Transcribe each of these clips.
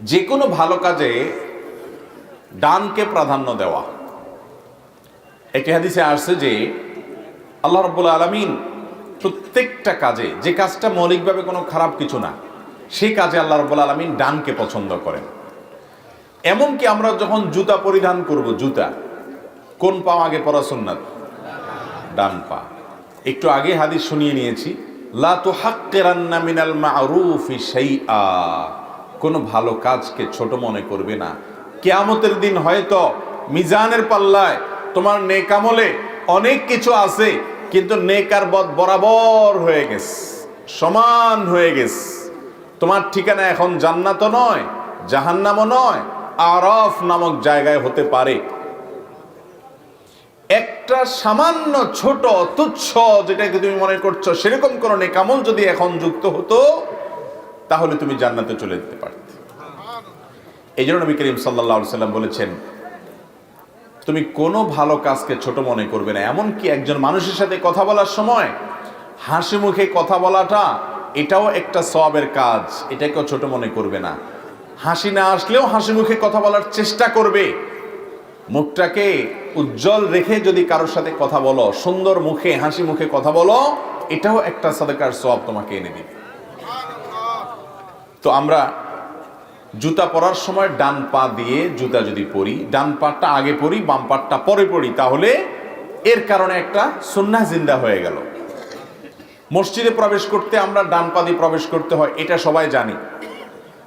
যে কোনো ভালো কাজে ডানকে প্রাধান্য দেওয়া। একটি হাদিসে আসছে যে, আল্লাহ রব্বুল আলমিন প্রত্যেকটা কাজে, যে কাজটা মৌলিকভাবে কোনো খারাপ কিছু না, সেই কাজে আল্লাহ রব্বুল আলমিন ডানকে পছন্দ করেন। এমনকি আমরা যখন জুতা পরিধান করব, জুতা, কোন পা আগে পরা সুন্নাত? ডান পা। একটু আগে হাদিস শুনিয়ে নিয়েছি, লা তুহাক্কিরান্না মিনাল মা'রুফি শাইআ। কোনো ভালো কাজকে ছোট মনে করবে না। কেয়ামতের দিন হয়তো মিজানের পাল্লায় তোমার নেকামলে অনেক কিছু আছে, কিন্তু নেকার বদ বরাবর হয়ে গেছে, সমান হয়ে গেছে। তোমার ঠিকানা এখন জান্নাতও নয়, জাহান্নামও নয়, আরফ নামক জায়গায় হতে পারে। একটা সামান্য ছোট তুচ্ছ যেটাকে তুমি মনে করছ, সেরকম কোনো নেকামল যদি এখন যুক্ত হতো, তাহলে তুমি জান্নাতে চলে যেতে পারতে। এই জন্য নবী করিম সাল্লাহ সাল্লাম বলেছেন, তুমি কোনো ভালো কাজকে ছোট মনে করবে না। এমনকি একজন মানুষের সাথে কথা বলার সময় হাসি মুখে কথা বলাটা, এটাও একটা সবের কাজ। এটাকেও ছোট মনে করবে না। হাসি না আসলেও হাসি মুখে কথা বলার চেষ্টা করবে। মুখটাকে উজ্জ্বল রেখে যদি কারোর সাথে কথা বলো, সুন্দর মুখে, হাসি মুখে কথা বলো, এটাও একটা সাদাকার সব তোমাকে এনে দিবে। তো আমরা জুতা পরার সময় ডান পা দিয়ে জুতা যদি পরি, ডান পাটটা আগে পরি, বাম পাটটা পরে পরি, তাহলে এর কারণে একটা সন্ন্যাস জিন্দা হয়ে গেল। মসজিদে প্রবেশ করতে আমরা ডান পা দিয়ে প্রবেশ করতে হয়, এটা সবাই জানি।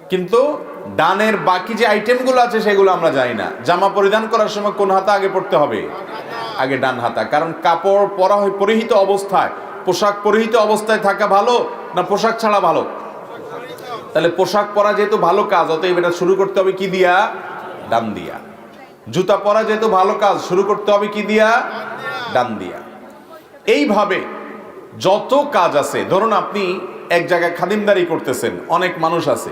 কিন্তু ডানের বাকি যে আইটেমগুলো আছে, সেগুলো আমরা জানি না। জামা পরিধান করার সময় কোন হাতা আগে পড়তে হবে? আগে ডান হাতা। কারণ কাপড় পরা হয় পরিহিত অবস্থায়। পোশাক পরিহিত অবস্থায় থাকা ভালো না পোশাক ছাড়া ভালো? তাহলে পোশাক পরা যেহেতু ভালো কাজ, অতএব এটা শুরু করতে হবে কি দিয়া? ডান দিয়া। জুতা পরা যেহেতু ভালো কাজ, শুরু করতে হবে কি দিয়া? ডান দিয়া। এইভাবে যত কাজ আছে, ধরুন আপনি এক জায়গায় খাদিমদারি করতেছেন, অনেক মানুষ আছে,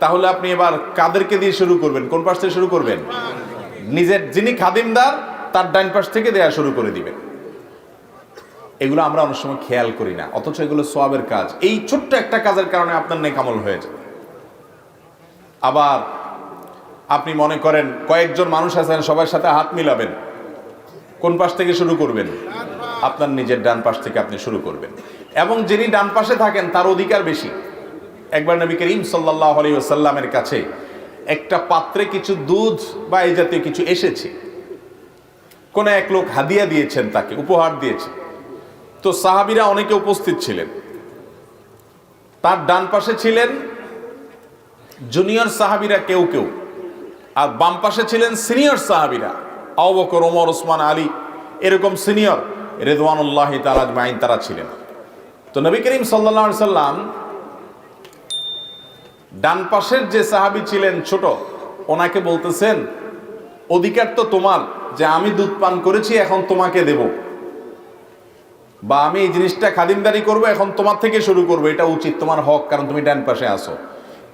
তাহলে আপনি এবার কাদেরকে দিয়ে শুরু করবেন? কোন পাশ থেকে শুরু করবেন? নিজের যিনি খাদিমদার, তার ডাইন পাশ থেকে দেয়া শুরু করে দিবেন। এগুলো আমরা অনেক সময় খেয়াল করি না, অথচ এগুলো সোয়াবের কাজ। এই ছোট্ট একটা কাজের কারণে আপনার নেকামল হয়ে যায় আবার আপনি মনে করেন, কয়েকজন মানুষ আছেন, সবার সাথে হাত মিলাবেন। কোন পাশ থেকে শুরু করবেন? আপনার নিজের ডান পাশ থেকে আপনি শুরু করবেন। এবং যিনি ডান পাশে থাকেন, তার অধিকার বেশি। একবার নবী করিম সাল্লাহ আলী সাল্লামের কাছে একটা পাত্রে কিছু দুধ বা এই জাতীয় কিছু এসেছে। কোন এক লোক হাদিয়া দিয়েছেন তাকে, উপহার দিয়েছে তো সাহাবিরা অনেকে উপস্থিত ছিলেন। তার ডান পাশে ছিলেন জুনিয়র সাহাবিরা কেউ কেউ, আর বাম পাশে ছিলেন সিনিয়র সাহাবিরা আবকর ওমর, ওসমান, আলী, এরকম সিনিয়র রেদওয়ানুল্লাহ তারাজ মাইন তারা ছিলেন। তো নবী করিম সাল্লা সাল্লাম ডান পাশের যে সাহাবি ছিলেন ছোট, ওনাকে বলতেছেন, অধিকার তো তোমার যে আমি দুধ পান করেছি, এখন তোমাকে দেব। বা আমি এই জিনিসটা খাদিমদারি করব, এখন তোমার থেকে শুরু করব, এটা উচিত, তোমার হক, কারণ তুমি ডান পাশে আসো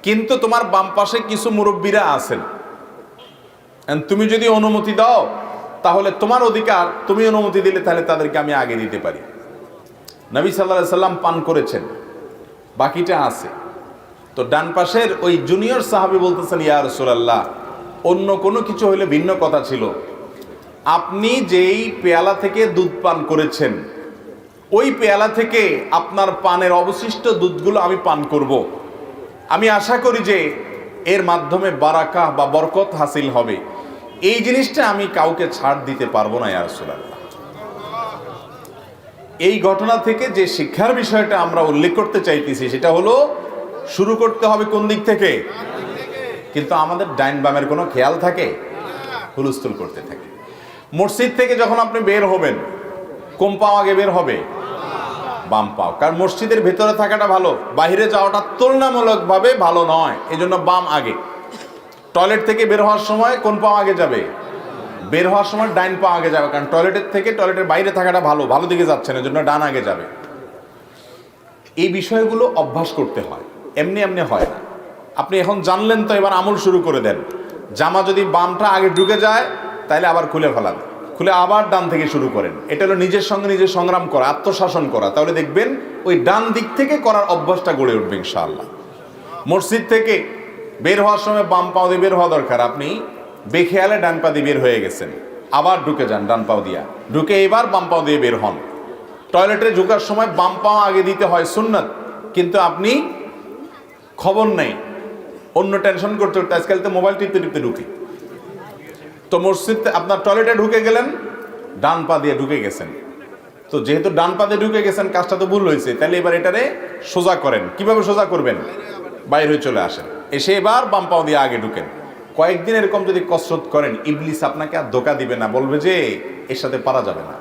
কিন্তু তোমার বাম পাশে কিছু মুরব্বীরা আছেন। তুমি যদি অনুমতি দাও, তাহলে তোমার অধিকার, তুমি অনুমতি দিলে তাহলে তাদেরকে আমি আগে দিতে পারি। নবী সাল্লাহ সাল্লাম পান করেছেন। বাকিটা আছে। তো ডান পাশের ওই জুনিয়র সাহাবি বলতেছেন, ইয়া রসুলাল্লাহ, অন্য কোনো কিছু হলে ভিন্ন কথা ছিল। আপনি যেই পেয়ালা থেকে দুধ পান করেছেন ওই পেয়ালা থেকে আপনার পানের অবশিষ্ট দুধগুলো আমি পান করব। আমি আশা করি যে এর মাধ্যমে বারাকা বা বরকত হাসিল হবে। এই জিনিসটা আমি কাউকে ছাড় দিতে পারব না ইয়ারসুল্লাহ এই ঘটনা থেকে যে শিক্ষার বিষয়টা আমরা উল্লেখ করতে চাইতেছি, সেটা হলো শুরু করতে হবে কোন দিক থেকে? কিন্তু আমাদের ডাইন বামের কোনো খেয়াল থাকে? হুলস্থুল করতে থাকে। মসজিদ থেকে যখন আপনি বের হবেন কোন পাও আগে বের হবে। বাম পাও। কারণ মসজিদের ভেতরে থাকাটা ভালো বাইরে যাওয়াটা তুলনামূলকভাবে ভালো নয়। এই জন্য বাম আগে। টয়লেট থেকে বের হওয়ার সময় কোন পাও আগে যাবে? বের হওয়ার সময় ডাইন পা আগে যাবে, কারণ টয়লেটের থেকে টয়লেটের বাইরে থাকাটা ভালো ভালো দিকে যাচ্ছে না জন্য ডান আগে যাবে। এই বিষয়গুলো অভ্যাস করতে হয়। এমনি এমনি হয় না। আপনি এখন জানলেন তো এবার আমল শুরু করে দেন। জামা যদি বামটা আগে ঢুকে যায় তাহলে আবার খুলে ফেলান খুলে আবার ডান থেকে শুরু করেন। এটা হলো নিজের সঙ্গে নিজের সংগ্রাম করা, আত্মশাসন করা। তাহলে দেখবেন ওই ডান দিক থেকে করার অভ্যাসটা গড়ে উঠবে ইনশাআল্লাহ। মসজিদ থেকে বের হওয়ার সময় বাম পাও দিয়ে বের হওয়া দরকার। আপনি বেখেয়ালে ডান পা দিয়ে বের হয়ে গেছেন। আবার ঢুকে যান ডান পাও দিয়া। ঢুকে এবার বাম পাও দিয়ে বের হন। টয়লেটে ঢুকার সময় বাম পাও আগে দিতে হয় সুন্নাত, কিন্তু আপনি খবর নেই। অন্য টেনশন করতে করতে আজকাল তো মোবাইল টিপতে টিপতে ঢুকি। তো মসজিদ আপনার টয়লেটে ঢুকে গেলেন, ডান পা দিয়ে ঢুকে গেছেন। তো যেহেতু ডান পা দিয়ে ঢুকে গেছেন, কাজটা তো ভুল হয়েছে, তাহলে এবার এটারে সোজা করেন। কীভাবে সোজা করবেন? বাইরে হয়ে চলে আসেন। এসে এবার বাম পাও দিয়ে আগে ঢুকেন। কয়েকদিন এরকম যদি কসরত করেন, ইবলিস আপনাকে আর ধোকা দিবে না, বলবে যে এর সাথে পারা যাবে না।